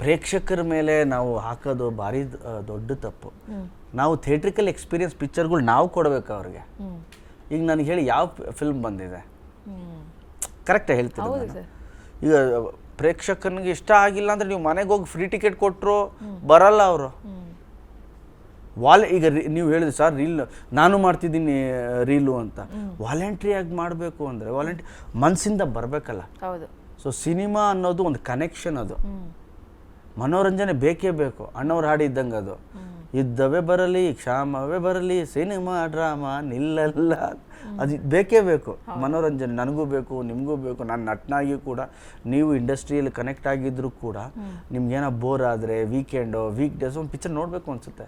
ಪ್ರೇಕ್ಷಕರ ಮೇಲೆ ನಾವು ಹಾಕೋದು ಭಾರಿ ದೊಡ್ಡ ತಪ್ಪು. ನಾವು ಥಿಯೇಟ್ರಿಕಲ್ ಎಕ್ಸ್ಪೀರಿಯನ್ಸ್ ಪಿಕ್ಚರ್ಗಳು ನಾವು ಕೊಡಬೇಕು ಅವ್ರಿಗೆ. ಈಗ ನನಗೆ ಹೇಳಿ ಯಾವ ಫಿಲ್ಮ್ ಬಂದಿದೆ? ಕರೆಕ್ಟಾಗಿ ಹೇಳ್ತೀನಿ. ಈಗ ಪ್ರೇಕ್ಷಕನಿಗೆ ಇಷ್ಟ ಆಗಿಲ್ಲ ಅಂದ್ರೆ ನೀವು ಮನೆಗೆ ಹೋಗಿ ಫ್ರೀ ಟಿಕೆಟ್ ಕೊಟ್ಟರು ಬರಲ್ಲ ಅವರು. ವಾಲ್ ಈಗ ನೀವು ಹೇಳಿದ್ರಿ ಸರ್ ರೀಲ್ ನಾನು ಮಾಡ್ತಿದ್ದೀನಿ ರೀಲು ಅಂತ. ವಾಲಂಟ್ರಿಯಾಗಿ ಮಾಡಬೇಕು ಅಂದರೆ ವಾಲಂಟ್ರಿ ಮನಸ್ಸಿಂದ ಬರಬೇಕಲ್ಲ. ಸೊ ಸಿನಿಮಾ ಅನ್ನೋದು ಒಂದು ಕನೆಕ್ಷನ್ ಅದು. ಮನೋರಂಜನೆ ಬೇಕೇ ಬೇಕು. ಅಣ್ಣವ್ರು ಹಾಡಿದ್ದಂಗೆ ಅದು. ಯುದ್ಧವೇ ಬರಲಿ ಕ್ಷಾಮವೇ ಬರಲಿ ಸಿನಿಮಾ ಡ್ರಾಮಾ ನಿಲ್ಲಲ್ಲ. ಅದು ಬೇಕೇ ಬೇಕು. ಮನೋರಂಜನೆ ನನಗೂ ಬೇಕು ನಿಮಗೂ ಬೇಕು ನಾನು ನಟನಾಗಿ ಕೂಡ. ನೀವು ಇಂಡಸ್ಟ್ರಿಯಲ್ಲಿ ಕನೆಕ್ಟ್ ಆಗಿದ್ರು ಕೂಡ ನಿಮ್ಗೇನೋ ಬೋರ್ ಆದರೆ ವೀಕೆಂಡು ವೀಕ್ ಡೇಸ್ ಒಂದು ಪಿಕ್ಚರ್ ನೋಡಬೇಕು ಅನಿಸುತ್ತೆ.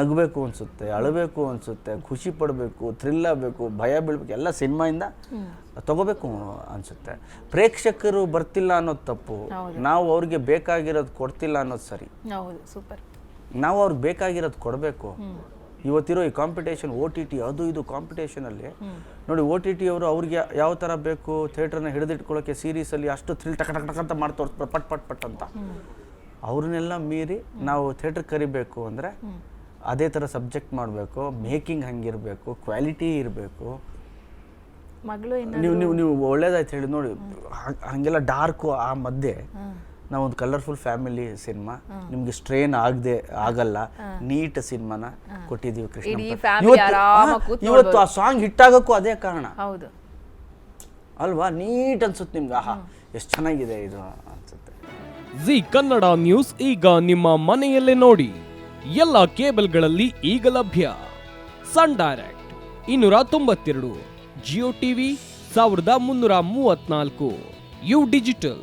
ನಗಬೇಕು ಅನಿಸುತ್ತೆ ಅಳಬೇಕು ಅನಿಸುತ್ತೆ ಖುಷಿ ಪಡಬೇಕು ಥ್ರಿಲ್ ಆಗಬೇಕು ಭಯ ಬೀಳ್ಬೇಕು ಎಲ್ಲ ಸಿನಿಮಾಯಿಂದ ತಗೋಬೇಕು ಅನಿಸುತ್ತೆ. ಪ್ರೇಕ್ಷಕರು ಬರ್ತಿಲ್ಲ ಅನ್ನೋದು ತಪ್ಪು. ನಾವು ಅವ್ರಿಗೆ ಬೇಕಾಗಿರೋದು ಕೊಡ್ತಿಲ್ಲ ಅನ್ನೋದು ಸರಿ. ಹೌದು ಸೂಪರ್ ನಾವು ಅವ್ರಿಗೆ ಬೇಕಾಗಿರೋದು ಕೊಡಬೇಕು. ಇವತ್ತಿರೋ ಈ ಕಾಂಪಿಟೇಷನ್ ಓ ಟಿ ಟಿ ಅದು ಇದು ಕಾಂಪಿಟೇಷನಲ್ಲಿ ನೋಡಿ ಓ ಟಿ ಟಿ ಅವರು ಅವ್ರಿಗೆ ಯಾವ ಥರ ಬೇಕು ಥಿಯೇಟ್ರನ್ನ ಹಿಡಿದಿಟ್ಕೊಳ್ಳೋಕ್ಕೆ ಸೀರೀಸಲ್ಲಿ ಅಷ್ಟು ಥ್ರಿಲ್ ಟಕ ಟಕ ಅಂತ ಮಾಡಿ ತೋರಿಸ್ತಾರೆ ಪಟ್ ಪಟ್ ಪಟ್ ಅಂತ. ಅವ್ರನ್ನೆಲ್ಲ ಮೀರಿ ನಾವು ಥಿಯೇಟರ್ ಕರಿಬೇಕು ಅಂದರೆ ಅದೇ ಥರ ಸಬ್ಜೆಕ್ಟ್ ಮಾಡಬೇಕು ಮೇಕಿಂಗ್ ಹಂಗಿರಬೇಕು ಕ್ವಾಲಿಟಿ ಇರಬೇಕು. ನೀವು ನೀವು ನೀವು ಒಳ್ಳೇದಾಯ್ತು ಹೇಳಿ ನೋಡಿ ಹಂಗೆಲ್ಲ ಡಾರ್ಕು ಆ ಮಧ್ಯೆ ನಾವೊಂದು ಕಲರ್ಫುಲ್ ಫ್ಯಾಮಿಲಿ ಸಿನಿಮಾ ನಿಮ್ಗೆ ಸ್ಟ್ರೇನ್ ಆಗದೆ ಆಗಲ್ಲ. ನೀಟ್ ಸಿನಿಮಾನ ಕೊಟ್ಟಿದ್ದೀವಿ ಕೃಷ್ಣ ಇವತ್ತು ಆ ಸಾಂಗ್ ಹಿಟ್ ಆಗೋಕ್ಕೂ ಅದೇ ಕಾರಣ. ಹೌದು. ಅಲ್ವಾ? ನೀಟ್ ಅನ್ಸುತ್ತೆ ನಿಮ್ಗೆ. ಆಹಾ ಎಷ್ಟು ಚೆನ್ನಾಗಿದೆ ಇದು ಅನ್ಸುತ್ತೆ. ಜಿ ಕನ್ನಡ ನ್ಯೂಸ್ ಈಗ ನಿಮ್ಮ ಮನೆಯಲ್ಲೇ ನೋಡಿ. ಎಲ್ಲ ಕೇಬಲ್ಗಳಲ್ಲಿ ಈಗ ಲಭ್ಯ. ಸನ್ ಡೈರೆಕ್ಟ್ ಇನ್ನೂರ ತೊಂಬತ್ತೆರಡು ಜಿಯೋ ಟಿವಿ ಸಾವಿರದ ಮುನ್ನೂರ ಮೂವತ್ನಾಲ್ಕು ಯು ಡಿಜಿಟಲ್.